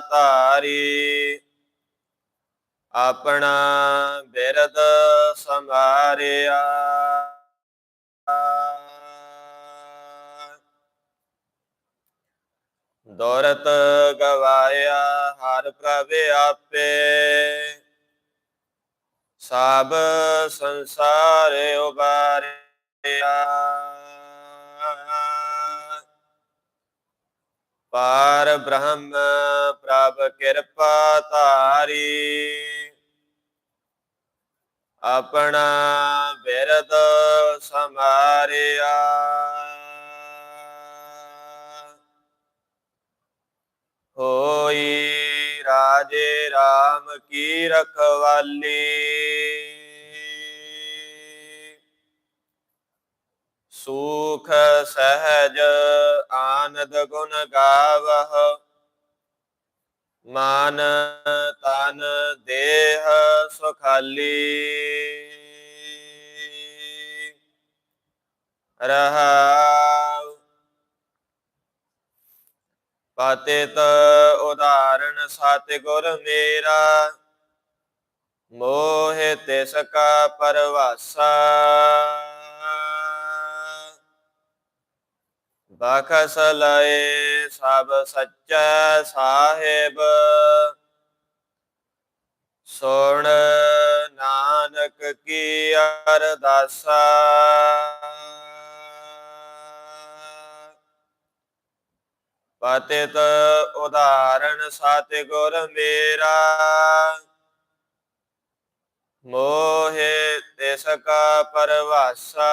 ਧਾਰੀ ਆਪਣਾ ਬਿਰਦ ਸੰਭਾਰਿਆ ਦੌਰਤ ਗਵਾਇਆ ਹਰ ਪ੍ਰਭ ਆਪੇ। ਸਭ ਸੰਸਾਰ ਉਬਾਰਿਆ ਪਾਰ ਬ੍ਰਹਮ ਪ੍ਰਭ ਕਿਰਪਾ ਧਾਰੀ। ਆਪਣਾ ਬਿਰਦ ਸਮਾਰਿਆ ਹੋਈ ਰਾਜੇ RAM ਕੀ ਰਖਵਾਲੀ। ਸੁਖ ਸਹਿਜ ਆਨੰਦ ਗੁਣ ਗਾਵਹ, ਮਾਨ ਤਨ ਦੇਹ ਸੁਖਾਲੀ। ਰਹਾਉ ਪਤਿਤ ਉਦਾਹਰਣ ਸਤਿਗੁਰ ਮੇਰਾ, ਮੋਹ ਤਿਸ ਕਾ ਪਰਵਾਸਾ। ਬਖਸ ਲਏ ਸਭ ਸੱਚਾ ਸਾਹਿਬ। ਸੁਣ ਨਾਨਕ ਕੀ ਅਰਦਾਸਾ। ਪਤਿਤ ਉਦਾਹਰਣ ਸਤਿਗੁਰ ਮੇਰਾ। ਮੋਹਿ ਤਿਸ ਕਾ ਪਰਵਾਸਾ।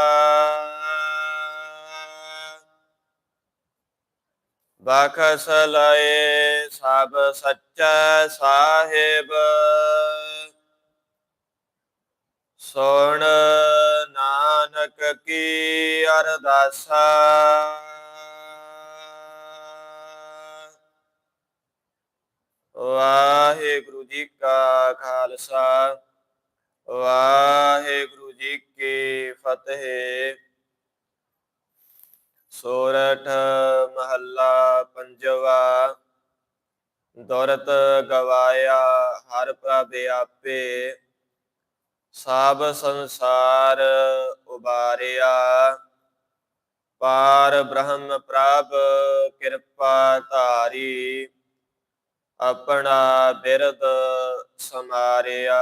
ਬਖਸ ਲਏ ਸਭ ਸੱਚਾ ਸਾਹਿਬ ਸੁਣ ਨਾਨਕ ਕੀ ਅਰਦਾਸਾ ਵਾਹਿਗੁਰੂ ਜੀ ਕਾ ਖਾਲਸਾ ਵਾਹਿਗੁਰੂ ਜੀ ਕੀ ਫਤਿਹ ਸੋਰਠ ਮਹੱਲਾ ਪੰਜਵਾ ਦੌਰਤ ਗਵਾਇਆ ਹਰ ਪ੍ਰਭ ਆਪੇ, ਸਭ ਸੰਸਾਰ ਉਬਾਰਿਆ। ਪਾਰ ਬ੍ਰਹਮ ਪ੍ਰਭ ਕਿਰਪਾ ਧਾਰੀ, ਆਪਣਾ ਬਿਰਦ ਸਮਾਰਿਆ।